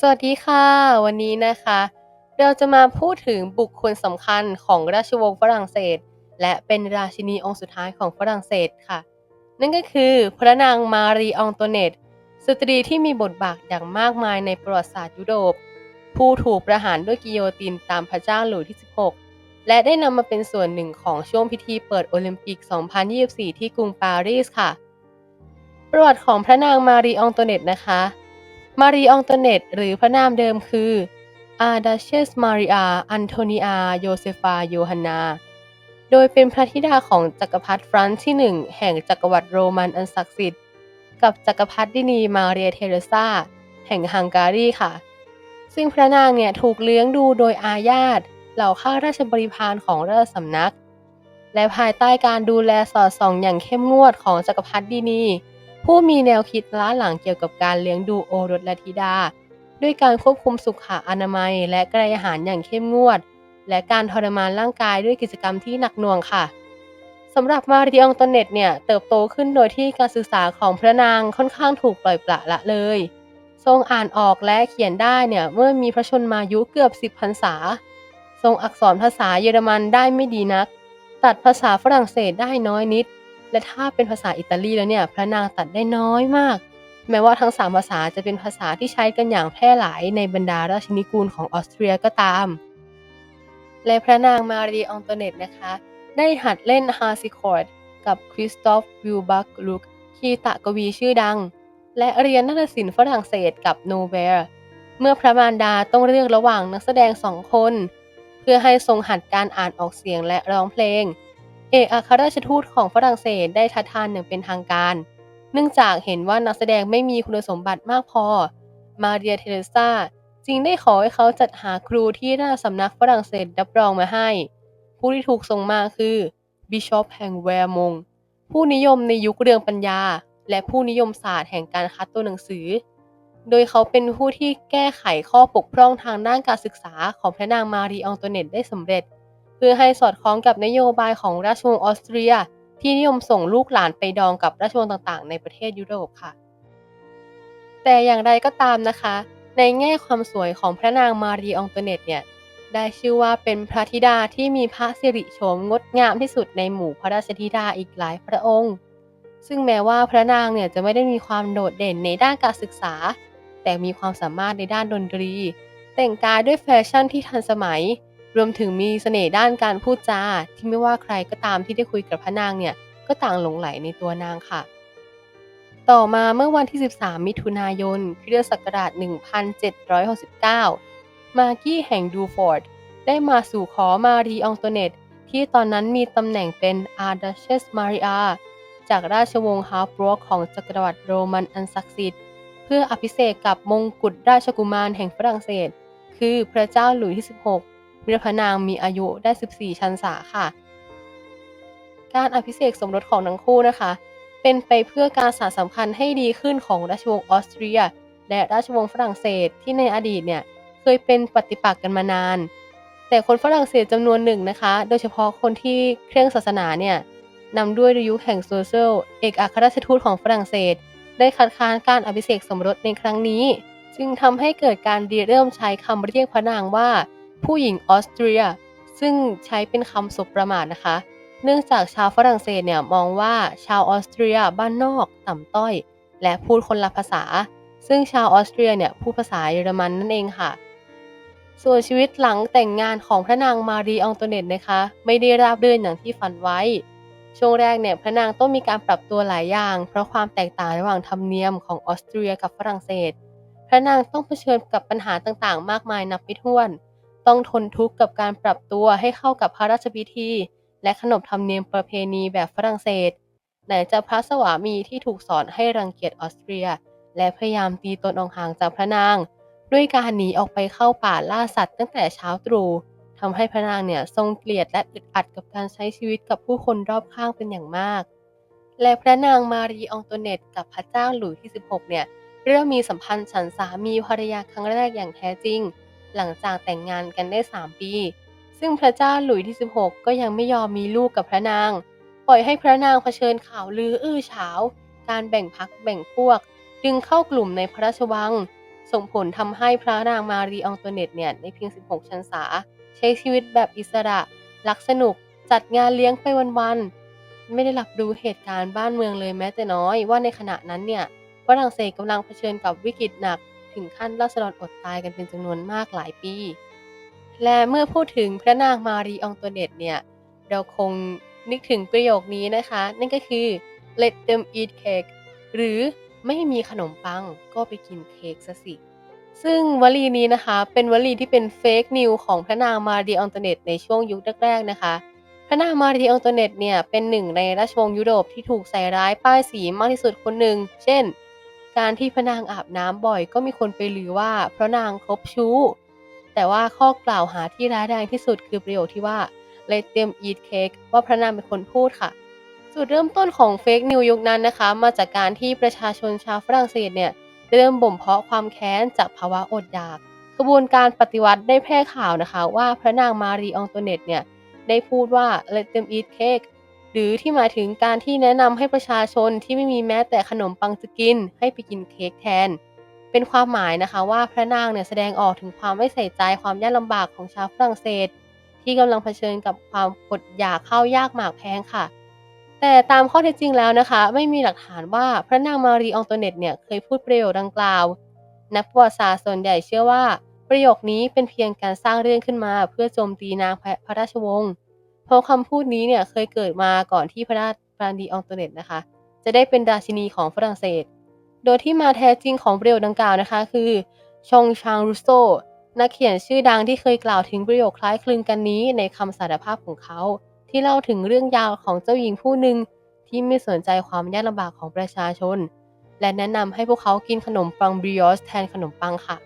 สวัสดีค่ะ วันนี้นะคะ เราจะมาพูดถึงบุคคลสำคัญของราชวงศ์ฝรั่งเศส และเป็นราชินีองค์สุดท้ายของฝรั่งเศสค่ะ นั่นก็คือพระนางมารีอองโตเนตสตรีที่มีบทบาทอย่างมากมายในประวัติศาสตร์ยุโรป ผู้ถูกประหารด้วยกิโยตินตามพระเจ้าหลุยที่ 16 และได้นำมาเป็นส่วนหนึ่งของช่วงพิธีเปิดโอลิมปิก 2024 ที่กรุงปารีสค่ะ ประวัติของพระนางมารีอองโตเนตนะคะ มารีอองตเนตหรือพระนามเดิมคืออาดาเชสมาริอาอันโทนีอาโยเซฟาโยฮันนา โดยเป็นพระธิดาของจักรพรรดิฟรานซ์ที่หนึ่งแห่งจักรวรรดิโรมันอันศักดิ์สิทธิ์ กับจักรพรรดินีมาเรียเทเรซาแห่งฮังการีค่ะ ซึ่งพระนางเนี่ยถูกเลี้ยงดูโดยอาญาตเหล่าข้าราชบริพารของราชสำนัก และภายใต้การดูแลสอดส่องอย่างเข้มงวดของจักรพรรดินี ผู้มีแนวคิดล้าหลังเกี่ยวกับการเลี้ยงดูโอรสและธิดา ด้วยการควบคุมสุขอนามัย และกระยอาหารอย่างเข้มงวด และการทรมานร่างกายด้วยกิจกรรมที่หนักหน่วงค่ะสำหรับมาริองตเนตเนี่ยเติบโตขึ้นโดยที่การศึกษาของพระนางค่อนข้างถูกปล่อยปละละเลย ทรงอ่านออกและเขียนได้เนี่ยเมื่อมีพระชนมายุเกือบสิบพรรษา ทรงอักษรภาษาเยอรมันได้ไม่ดีนัก ตัดภาษาฝรั่งเศสได้น้อยนิด และถ้าเป็นภาษาอิตาลีแล้วเนี่ย พระนางตัดได้น้อยมาก แม้ว่าทั้งสามภาษาจะเป็นภาษาที่ใช้กันอย่างแพร่หลายในบรรดาราชินิกูลของออสเตรียก็ตาม และพระนางมารีอองโตเนตนะคะ ได้หัดเล่นฮาร์ซิคอร์ดกับคริสตอฟวิลบักลุกคีตะกวีชื่อดัง และเรียนนาฏศิลป์ฝรั่งเศสกับโนเวลเมื่อพระมารดาต้องเลือกระหว่างนักแสดงสองคน เพื่อให้ทรงหัดการอ่านออกเสียงและร้องเพลง เอกอัครราชทูตของฝรั่งเศสได้ทัดทานอย่างเป็นทางการ เนื่องจากเห็นว่านักแสดงไม่มีคุณสมบัติมากพอ มาเรียเทเรซาจึงได้ขอให้เขาจัดหาครูที่ราชสำนักฝรั่งเศสรับรองมาให้ ผู้ที่ถูกส่งมาคือบิชอปแห่งแวร์มง ผู้นิยมในยุคเรืองปัญญา และผู้นิยมศาสตร์แห่งการคัดตัวหนังสือ โดยเขาเป็นผู้ที่แก้ไขข้อบกพร่องทางด้านการศึกษาของพระนางมารีอองโตเนตได้สำเร็จ เพื่อให้สอดคล้องกับนโยบายของราชวงศ์ออสเตรีย ที่นิยมส่งลูกหลานไปดองกับราชวงศ์ต่างๆ ในประเทศยุโรปค่ะ แต่อย่างไรก็ตามนะคะ ในแง่ความสวยของพระนางมารีอองโตเนตเนี่ยได้ชื่อว่าเป็นพระธิดาที่มีพระสิริโฉมงดงามที่สุดในหมู่พระราชธิดาอีกหลายพระองค์ ซึ่งแม้ว่าพระนางเนี่ยจะไม่ได้มีความโดดเด่นในด้านการศึกษา แต่มีความสามารถในด้านดนตรี แต่งกายด้วยแฟชั่นที่ทันสมัย รวมถึงมีเสน่ห์ด้านการพูดจาที่ไม่ว่าใครก็ตามที่ได้คุยกับพระนางเนี่ยก็ต่างหลงไหลในตัวนางค่ะ ต่อมาเมื่อวันที่ 13 มิถุนายนคริสตศักราช 1769 มากี้แห่งดูฟอร์ดได้มาสู่ขอมารีอองโตเนตที่ตอนนั้นมีตำแหน่งเป็นอาร์ดาเชสมาริอาจากราชวงศ์ฮาร์บรอกของจักรวรรดิโรมันอันศักดิ์สิทธิ์เพื่ออภิเษกกับมงกุฎราชกุมารแห่งฝรั่งเศส คือพระเจ้าหลุยส์ที่ 16 เมื่อพระนางมีอายุได้ 14 ชันษาค่ะ การอภิเษกสมรสของทั้งคู่นะคะ เป็นไปเพื่อการสานสัมพันธ์ให้ดีขึ้นของราชวงศ์ออสเตรีย และราชวงศ์ฝรั่งเศสที่ในอดีตเนี่ยเคยเป็นปฏิปักษ์กันมานาน แต่คนฝรั่งเศสจำนวนหนึ่งนะคะ โดยเฉพาะคนที่เคร่งศาสนาเนี่ยนำด้วยยุคแห่งโซเชียลเอกอัครราชทูตของฝรั่งเศส ได้คัดค้านการอภิเษกสมรสในครั้งนี้ จึงทำให้เกิดการเริ่มใช้คำเรียกพระนางว่า ผู้หญิงออสเตรีย ซึ่งใช้เป็นคำสบประมาทนะคะ เนื่องจากชาวฝรั่งเศสเนี่ยมองว่าชาวออสเตรียบ้านนอกต่ำต้อย และพูดคนละภาษา ซึ่งชาวออสเตรียเนี่ยพูดภาษาเยอรมันนั่นเองค่ะ ส่วนชีวิตหลังแต่งงานของพระนางมารีอองโตเนตนะคะ ไม่ได้ราบรื่นอย่างที่ฝันไว้ ช่วงแรกเนี่ยพระนางต้องมีการปรับตัวหลายอย่าง เพราะความแตกต่างระหว่างธรรมเนียมของออสเตรียกับฝรั่งเศส พระนางต้องเผชิญกับปัญหาต่างๆ มากมายนับไม่ถ้วน ต้องทนทุกข์กับการปรับตัวให้เข้ากับพระราชพิธี และขนบธรรมเนียมประเพณีแบบฝรั่งเศส ไหนจะพระสวามีที่ถูกสอนให้รังเกียจออสเตรีย และพยายามตีตนออกห่างจากพระนาง ด้วยการหนีออกไปเข้าป่าล่าสัตว์ตั้งแต่เช้าตรู่ทำให้พระนางเนี่ยทรงเกลียดและอึดอัดกับการใช้ชีวิตกับผู้คนรอบข้างเป็นอย่างมาก และพระนางมารีอองโตเนตกับพระเจ้าหลุยส์ที่ 16 เนี่ยเริ่มมีสัมพันธ์ฉันสามีภรรยาครั้งแรกอย่างแท้จริง หลังจากแต่งงานกันได้ 3 ปี ซึ่งพระเจ้าหลุยที่ 16 ก็ยังไม่ยอมมีลูกกับพระนาง ปล่อยให้พระนางเผชิญข่าวลืออื้อฉาว การแบ่งพักแบ่งพวก ดึงเข้ากลุ่มในพระราชวัง ส่งผลทำให้พระนางมารีอองตัวเนตเนี่ยในเพียง 16 ชันษา ใช้ชีวิตแบบอิสระรักสนุกจัดงานเลี้ยงไปวันๆไม่ได้รับรู้เหตุการณ์บ้านเมืองเลยแม้แต่น้อยว่าในขณะนั้นเนี่ยฝรั่งเศสกำลังเผชิญกับวิกฤตหนัก ถึงขั้นราษฎรอดตายกันเป็นจำนวนมากหลายปี และเมื่อพูดถึงพระนางมารีอองตัวเนตเนี่ย เราคงนึกถึงประโยคนี้นะคะ นั่นก็คือ let them eat cake หรือไม่มีขนมปังก็ไปกินเค้กซะสิ ซึ่งวลีนี้นะคะ เป็นวลีที่เป็นเฟกนิวของพระนางมารีอองโตเนตในช่วงยุคแรกๆนะคะพระนางมารีอองโตเนตเนี่ยเป็นหนึ่งในราชวงศ์ยุโรปที่ถูกใส่ร้ายป้ายสีมากที่สุดคนหนึ่ง เช่น การที่พระนางอาบน้ำบ่อยก็มีคนไปลือว่าพระนางคบชู้ แต่ว่าข้อกล่าวหาที่ร้ายแรงที่สุดคือประโยคที่ว่า let them eat cake ว่าพระนางเป็นคนพูดค่ะ จุดเริ่มต้นของเฟกนิวยุคนั้นนะคะ มาจากการที่ประชาชนชาวฝรั่งเศสเนี่ยเริ่มบ่มเพาะความแค้นจากภาวะอดอยากขบวนการปฏิวัติได้แพร่ข่าวนะคะ ว่าพระนางมารีอองโตเนตเนี่ยได้พูดว่า let them eat cake หรือที่หมายถึงการที่แนะนำให้ประชาชนที่ไม่มีแม้แต่ขนมปังจะกิน ให้ไปกินเค้กแทน เป็นความหมายนะคะว่าพระนางเนี่ยแสดงออกถึงความไม่ใส่ใจความยากลำบากของชาวฝรั่งเศส ที่กำลังเผชิญกับความอดอยากข้าวยากหมากแพงค่ะ แต่ตามข้อเท็จจริงแล้วนะคะ ไม่มีหลักฐานว่าพระนางมารีอองโตเนตเนี่ยเคยพูดประโยคดังกล่าว นักประวัติศาสตร์ส่วนใหญ่เชื่อว่า ประโยคนี้เป็นเพียงการสร้างเรื่องขึ้นมา เพื่อโจมตีนางพระราชวงศ์ เพราะคำพูดนี้เนี่ยเคยเกิดมาก่อนที่พระราชมารีอองโตเนตนะคะ จะได้เป็นราชินีของฝรั่งเศส โดยที่มาแท้จริงของประโยคดังกล่าวนะคะ คือชงชางรูโซนักเขียนชื่อดังที่เคยกล่าวถึงประโยคคล้ายคลึงกันนี้ในคำสารภาพของเขา ที่เล่าถึงเรื่องยาวของเจ้าหญิงผู้หนึ่งที่ไม่สนใจความยากลำบากของประชาชน และแนะนำให้พวกเขากินขนมปังบริออสแทนขนมปังค่ะ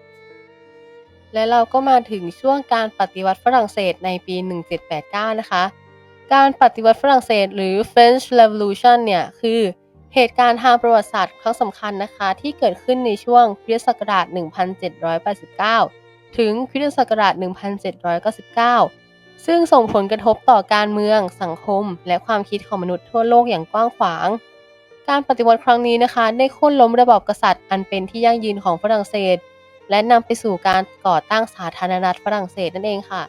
และเราก็มาถึงช่วงการปฏิวัติฝรั่งเศสในปี 1789 นะคะ การปฏิวัติฝรั่งเศสหรือ French Revolution เนี่ยคือเหตุการณ์ทางประวัติศาสตร์ครั้งสำคัญนะคะ ที่เกิดขึ้นในช่วงคริสต์ศักราช 1789 ถึงคริสตศักราช 1799 ซึ่งส่งผลกระทบต่อการเมือง สังคม และความคิดของมนุษย์ทั่วโลกอย่างกว้างขวาง การปฏิวัติครั้งนี้นะคะ ได้โค่นล้มระบอบกษัตริย์อันเป็นที่ยั่งยืนของฝรั่งเศส และนำไปสู่การก่อตั้งสาธารณรัฐฝรั่งเศสนั่นเองค่ะ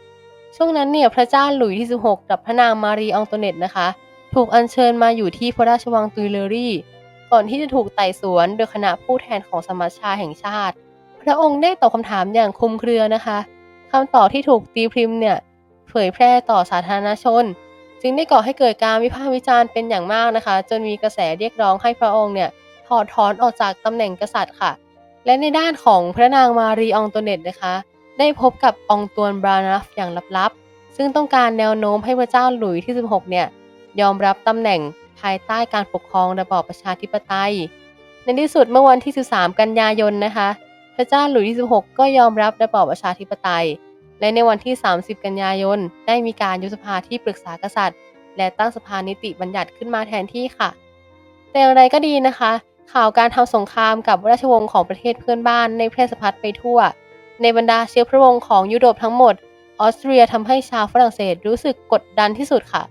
ช่วงนั้นเนี่ยพระเจ้าหลุยที่ 16 กับพระนางมารีอองโตเนตนะคะ ถูกอัญเชิญมาอยู่ที่พระราชวังตุยเลอรี่ก่อนที่จะถูกไต่สวนโดยคณะผู้แทนของสมัชชาแห่งชาติ พระองค์ได้ตอบคำถามอย่างคลุมเครือนะคะคำตอบที่ถูกตีพิมพ์เนี่ยเผยแพร่ต่อสาธารณชน จึงได้ก่อให้เกิดการวิพากษ์วิจารณ์เป็นอย่างมากนะคะ จนมีกระแสเรียกร้องให้พระองค์เนี่ยถอดถอนออกจากตำแหน่งกษัตริย์ค่ะ และในด้านของพระนางมารีอองโตเนตนะคะ ได้พบกับองตวนบรานัฟอย่างลับๆ ซึ่งต้องการแนวโน้มให้พระเจ้าหลุยที่ 16 เนี่ย ยอมรับตำแหน่งภายใต้การปกครองระบอบประชาธิปไตย ในที่สุดเมื่อวันที่ 13 กันยายนนะคะ พระเจ้าหลุยที่ 16 ก็ยอมรับระบอบประชาธิปไตย และในวันที่ 30 กันยายน ได้มีการยุบสภาที่ปรึกษากษัตริย์ และตั้งสภานิติบัญญัติขึ้นมาแทนที่ค่ะ แต่อย่างไรก็ดีนะคะ ข่าวการทำสงครามกับราชวงศ์ของประเทศเพื่อนบ้านในแพร่สะพัดไปทั่ว ในบรรดาเชื้อพระวงศ์ของยุโรปทั้งหมด ออสเตรียทำให้ชาวฝรั่งเศสรู้สึกกดดันที่สุดค่ะ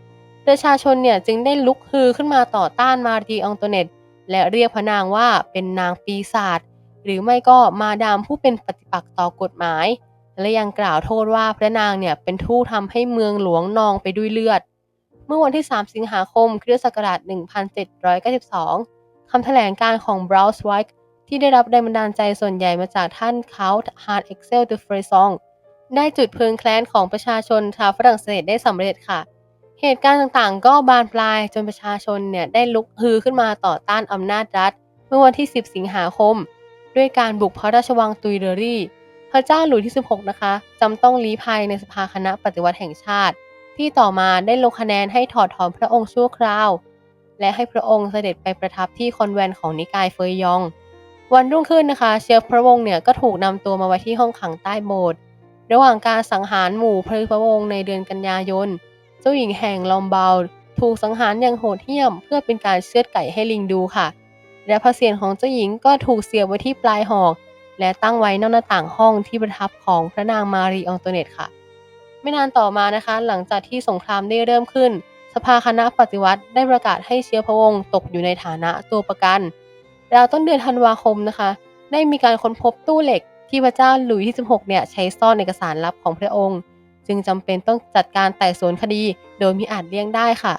ประชาชนเนี่ยจึงได้ลุกฮือขึ้นมาต่อต้านมารีอองโตเนตและเรียกพระนางว่าเป็นนางปีศาจหรือไม่ก็มาดามผู้เป็นปฏิปักษ์ต่อกฎหมาย และยังกล่าวโทษว่าพระนางเนี่ยเป็นผู้ทำให้เมืองหลวงนองไปด้วยเลือด เมื่อวันที่ 3 สิงหาคมคริสตศักราช1792 คำแถลงการของบราวส์ไวท์ที่ได้รับแรงบันดาลใจส่วนใหญ่มาจากท่านคาท์ฮาร์ดเอ็กเซลเดฟรซองได้จุดเพลิงแคลนของประชาชนชาวฝรั่งเศสได้สำเร็จค่ะ เหตุการณ์ต่างๆ ก็บานปลายจนประชาชนเนี่ยได้ลุกฮือขึ้นมาต่อต้านอำนาจรัฐ เมื่อวันที่ 10 สิงหาคม ด้วยการบุกพระราชวังตุยเดอรี่ พระเจ้าหลุยที่ 16 นะคะจำต้องลี้ภัยในสภาคณะปฏิวัติแห่งชาติ ที่ต่อมาได้ลงคะแนนให้ถอดถอนพระองค์ชั่วคราว และให้พระองค์เสด็จไปประทับที่คอนแวนต์ของนิกายเฟยยอง วันรุ่งขึ้นนะคะ เชื้อพระวงศ์เนี่ยก็ถูกนำตัวมาไว้ที่ห้องขังใต้โบสถ์ระหว่างการสังหารหมู่พระวงศ์ในเดือนกันยายน เจ้าหญิงแห่งลอมบาลดถูกสังหารอย่างโหดเหี้ยม เพื่อเป็นการเชือดไก่ให้ลิงดูค่ะ และพระเศียรของเจ้าหญิงก็ถูกเสียบไว้ที่ปลายหอก และตั้งไว้นอกหน้าต่างห้องที่ประทับของพระนางมารีอองโตเนตค่ะ ไม่นานต่อมานะคะ หลังจากที่สงครามได้เริ่มขึ้น สภาคณะปฏิวัติได้ประกาศให้เชื้อพระวงศ์ตกอยู่ในฐานะตัวประกันราวต้นเดือนธันวาคมนะคะ ได้มีการค้นพบตู้เหล็กที่พระเจ้าหลุยที่ 16 เนี่ยใช้ซ่อนเอกสารลับของพระองค์ จึงจำเป็นต้องจัดการไต่สวนคดีโดยมิอาจเลี่ยงได้ค่ะ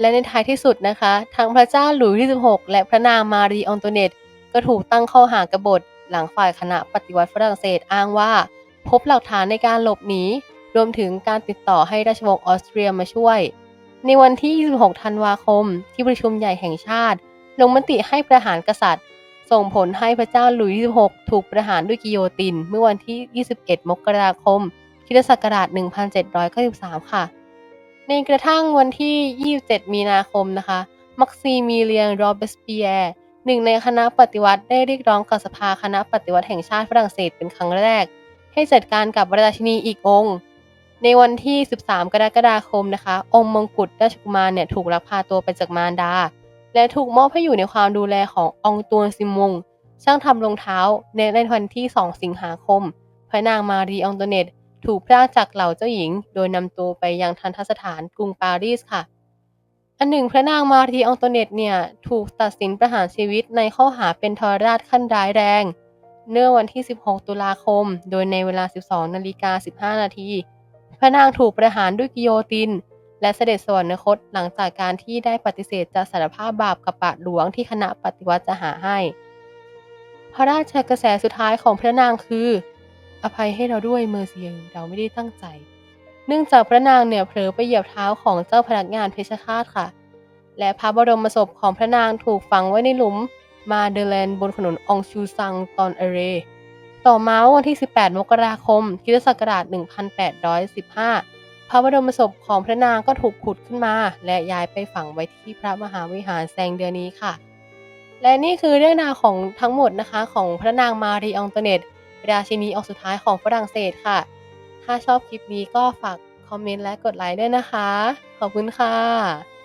และในท้ายที่สุดนะคะ ทั้งพระเจ้าหลุยที่ 16 และพระนางมารีอองโตเนตก็ถูกตั้งข้อหากบฏหลังฝ่ายคณะปฏิวัติฝรั่งเศสอ้างว่า พบหลักฐานในการหลบหนีรวมถึงการติดต่อให้ราชวงศ์ออสเตรียมาช่วย ในวันที่ 26 ธันวาคม ที่ประชุมใหญ่แห่งชาติ ลงมติให้ประหารกษัตริย์ ส่งผลให้พระเจ้าหลุยส์ที่16 ถูกประหารด้วยกิโยติน เมื่อวันที่ 21 มกราคมคิศักราช 1793 ค่ะ ในกระทั่งวันที่ 27 มีนาคมนะคะ มักซีมีเลียนโรเบสเปียร์หนึ่งในคณะปฏิวัติได้เรียกร้องกับสภาคณะปฏิวัติแห่งชาติฝรั่งเศสเป็นครั้งแรก ให้จัดการกับราชินีอีกองค์ ในวันที่ 13 กรกฎาคมนะคะ องค์มงกุฎราชกุมารเนี่ยถูกลักพาตัวไปจากมารดา และถูกมอบให้อยู่ในความดูแลขององตวนซิมงช่างทำรองเท้าในในวันที่ 2 สิงหาคม พระนางมารีอองตเนตถูกพรากจากเหล่าเจ้าหญิง โดยนำตัวไปยังทันทสถานกรุงปารีสค่ะ อันหนึ่งพระนางมารีอองตเนตเนี่ยถูกตัดสินประหารชีวิตในข้อหาเป็นทรราชขั้นร้ายแรง เนื่อวันที่ 16 ตุลาคม โดยในเวลา 12 นาฬิกา 15 นาที พระนางถูกประหารด้วยกิโยติน และเสด็จสวรรคตหลังจากการที่ได้ปฏิเสธจะสารภาพบาปกับบาหลวงที่คณะปฏิวัติจะหาให้ พระราชกระแสสุดท้ายของพระนางคือ อภัยให้เราด้วยเมอร์เซียเราไม่ได้ตั้งใจ เนื่องจากพระนางเนี่ยเผลอไปเหยียบเท้าของเจ้าพนักงานเพชฌฆาตค่ะ และพระบรมศพของพระนางถูกฝังไว้ในหลุมมาเดเลนบนถนนองชูซังตอนเอเร ต่อมาวันที่ 18 มกราคมคิศักราช 1815 พระบรมศพของพระนางก็ถูกขุดขึ้นมา และย้ายไปฝังไว้ที่พระมหาวิหารแซงเดือนี้ค่ะ และนี่คือเรื่องราวของทั้งหมดนะคะของพระนางมารีอองตเนตราชินีองค์สุดท้ายของฝรั่งเศสค่ะ ถ้าชอบคลิปนี้ก็ฝากคอมเมนต์และกดไลค์ด้วยนะคะ ขอบคุณค่ะ